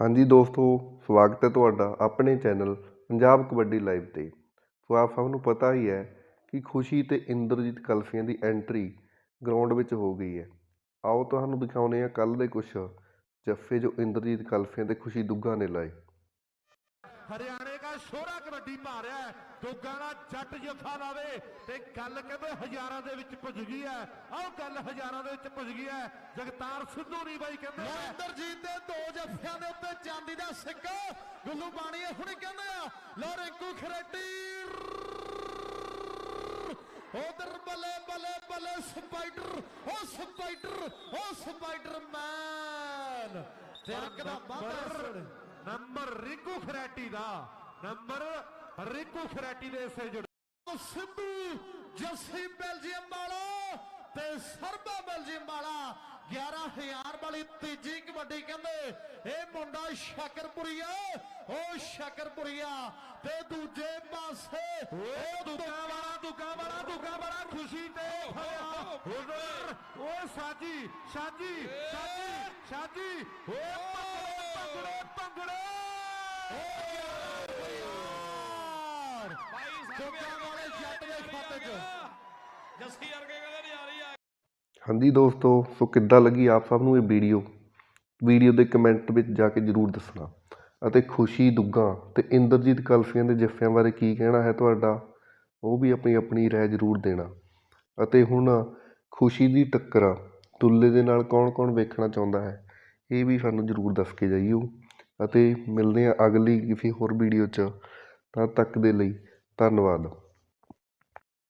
ਹਾਂਜੀ ਦੋਸਤੋ, ਸਵਾਗਤ ਹੈ ਤੁਹਾਡਾ ਆਪਣੇ ਚੈਨਲ ਪੰਜਾਬ ਕਬੱਡੀ ਲਾਈਵ 'ਤੇ। ਸੋ ਆਪ ਸਭ ਨੂੰ ਪਤਾ ਹੀ ਹੈ ਕਿ ਖੁਸ਼ੀ ਅਤੇ ਇੰਦਰਜੀਤ ਕਲਸੀਆਂ ਦੀ ਐਂਟਰੀ ਗਰਾਊਂਡ ਵਿੱਚ ਹੋ ਗਈ ਹੈ। ਆਓ ਤੁਹਾਨੂੰ ਦਿਖਾਉਂਦੇ ਹਾਂ ਕੱਲ੍ਹ ਦੇ ਕੁਛ ਜੱਫੇ ਜੋ ਇੰਦਰਜੀਤ ਕਲਸੀਆਂ ਅਤੇ ਖੁਸ਼ੀ ਦੁੱਗਾ ਨੇ ਲਾਏ। ਹਰਿਆਣੇ ਦਾ ਸ਼ੋਰਾ ਕਬੱਡੀ ਪਾ ਰਿਹਾ ਹੈ। ਦੁੱਗਾ ਦਾ ਜੱਟ ਜੱਫਾ ਲਾਵੇ ਤੇ ਗੱਲ ਕਹਿੰਦੇ ਹਜ਼ਾਰਾਂ ਦੇ ਵਿੱਚ ਪੁੱਜ ਗਈ ਹੈ। ਆਹ ਗੱਲ ਹਜ਼ਾਰਾਂ ਦੇ ਵਿੱਚ ਪੁੱਜ ਗਈ ਹੈ। ਜਗਤਾਰ ਸਿੱਧੂ ਨਹੀਂ ਬਾਈ ਕਹਿੰਦੇ ਇੰਦਰਜੀਤ ਦੇ ਦੋ ਜੱਫਿਆਂ ਦੇ ਉੱਤੇ ਚਾਂਦੀ ਦਾ ਸਿੱਕਾ। ਗੁੱਲੂ ਬਾਣੀ ਹੁਣੇ ਕਹਿੰਦੇ ਆ ਲੋ ਰਿੰਕੂ ਖਰੇਟੀ। ਉਧਰ ਬੱਲੇ ਬੱਲੇ ਬੱਲੇ ਸਪਾਈਡਰ ਉਹ ਸਪਾਈਡਰ ਉਹ ਸਪਾਈਡਰ ਮੈਨ। ਤੇ ਅੱਗ ਦਾ ਬਾਦਰ ਦਾ ਨੰਬਰ ਰਿੰਕੂ ਖਰੈਟੀ ਦੇ ਇਸੇ ਜੁੜ ਸਿੱਧੂ ਜੱਸੀ ਬੈਲਜੀਅਮ ਵਾਲਾ ਤੇ ਸਰਬਾ ਬੈਲਜੀਅਮ ਵਾਲਾ 11000 ਵਾਲੀ ਤੀਜੀ ਕਬੱਡੀ ਕਹਿੰਦੇ ਇਹ ਮੁੰਡਾ ਸ਼ਾਕਰਪੁਰੀਆ ਉਹ ਸ਼ਾਕਰਪੁਰੀਆ ਤੇ ਦੂਜੇ ਪਾਸੇ ਉਹ ਦੁੱਗਾ ਵਾਲਾ ਦੁੱਗਾ ਵਾਲਾ ਦੁੱਗਾ ਵਾਲਾ ਖੁਸ਼ੀ ਤੇ ਉਧਰ ਉਹ ਸਾਜੀ ਸਾਜੀ ਸਾਜੀ ਸਾਜੀ। ਉਹ ਭੰਗੜੇ ਭੰਗੜੇ। ਹਾਂਜੀ ਦੋਸਤੋ ਸੋ ਕਿੱਦਾਂ ਲੱਗੀ ਆਪ ਸਭ ਨੂੰ ਇਹ ਵੀਡੀਓ? ਵੀਡੀਓ ਦੇ ਕਮੈਂਟ ਵਿੱਚ ਜਾ ਕੇ ਜ਼ਰੂਰ ਦੱਸਣਾ। ਅਤੇ ਖੁਸ਼ੀ ਦੁੱਗਾ ਤੇ ਇੰਦਰਜੀਤ ਕਲਸੀਆਂ ਦੇ ਜੱਫਿਆਂ ਬਾਰੇ ਕੀ ਕਹਿਣਾ ਹੈ ਤੁਹਾਡਾ ਉਹ ਵੀ ਆਪਣੀ ਆਪਣੀ ਰਾਏ ਜ਼ਰੂਰ ਦੇਣਾ। ਅਤੇ ਹੁਣ ਖੁਸ਼ੀ ਦੀ ਟੱਕਰ ਦੁੱਲੇ ਦੇ ਨਾਲ ਕੌਣ-ਕੌਣ ਵੇਖਣਾ ਚਾਹੁੰਦਾ ਹੈ ਇਹ ਵੀ ਸਾਨੂੰ ਜ਼ਰੂਰ ਦੱਸ ਕੇ ਜਾਈਓ। ਅਤੇ ਮਿਲਦੇ ਹਾਂ ਅਗਲੀ ਕਿਸੇ ਹੋਰ ਵੀਡੀਓ 'ਚ। ਤਦ ਤੱਕ ਦੇ ਲਈ ਧੰਨਵਾਦ।